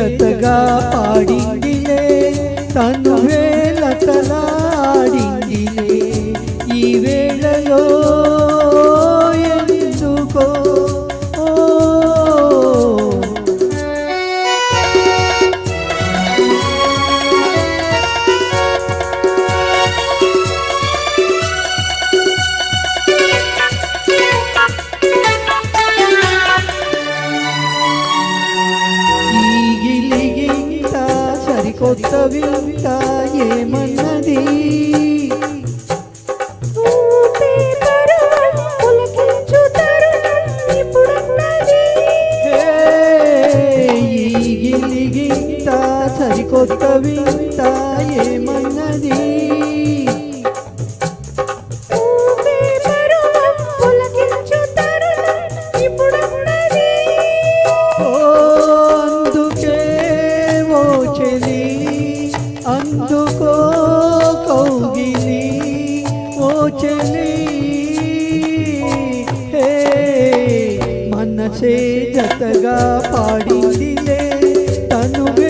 మనసే జతగా పాడిందిలే తను సరికొత్త వింత ఏమన్నది? సరికొత్త వింత ఏమన్నది? అందుకో కౌగిలి ఓ హే మనసే జతగా పాడిందిలే తనువే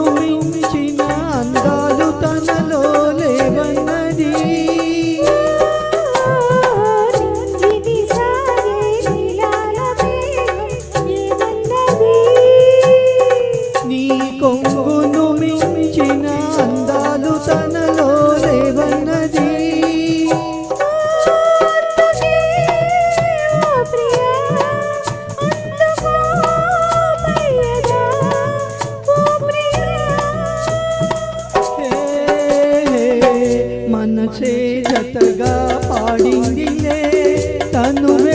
కొంగును మించిన అందాలు తనలో లేవన్నది. మనసే జతగా పాడిందిలే తనువే.